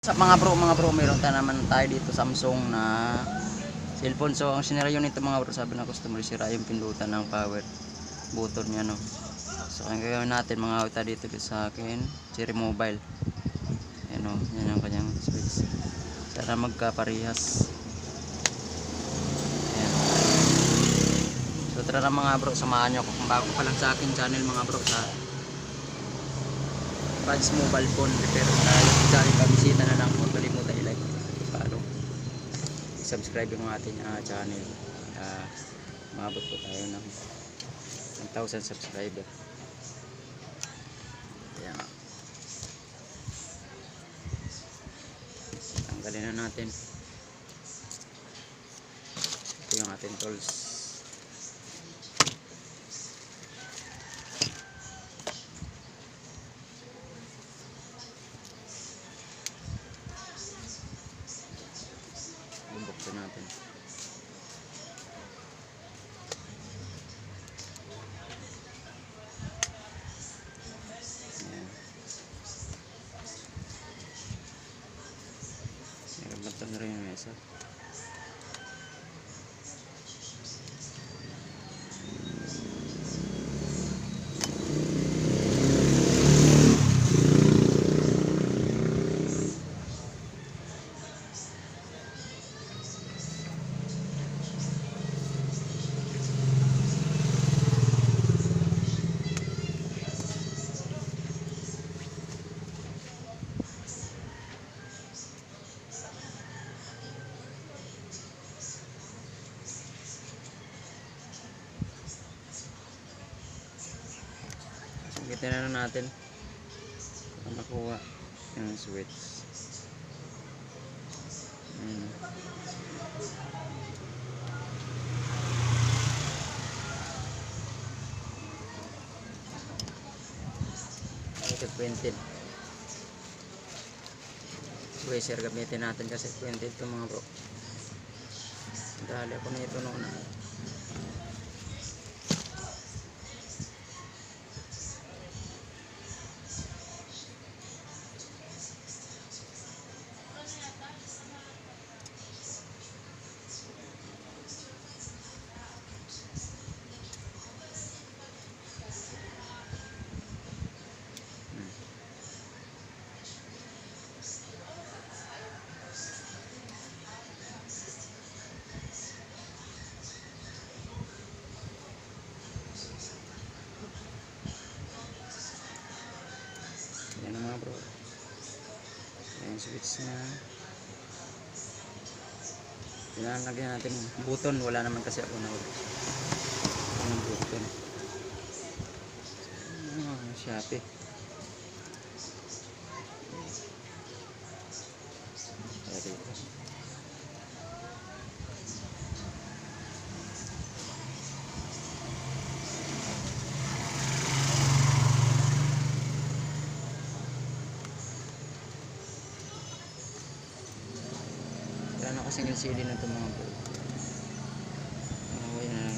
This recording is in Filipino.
Sa mga bro, mga bro, meron tayo naman tayo dito Samsung na cellphone. So, ang sinaryo nito mga bro, sabi ng customer, sira yung pindutan ng power button niya, no. So, ang gagawin natin, mga kauta dito sa akin, Cherry Mobile. Ayan, o, yan ang kanyang switch. Sana magkaparehas. Ayan. So, tara na mga bro, samahan nyo ako. Kung bago pa lang sa akin channel, mga bro, sa Pads mobile phone repair tayo dahil pabisita na lang huwag kalimutan i-like follow. Subscribe yung ating ah, channel. Uh, maabot po tayo ng 1,000 subscriber. Kaya nga tanggalin na natin. Ito yung ating tools natin Ayan. Meron ba ito na rin yung mesa? Lang natin para makuha yung switch. Ayan. Ito printed. Squeezer gamitin natin kasi printed to mga bro. Dali ako na ito noon. Bro. Yan yung switch na. Kailangan lagyan natin button. Wala naman kasi ako na Ang button. Ah, Shopee. Kaya dito. wala na kasing LCD na itong mga bulb. Okay na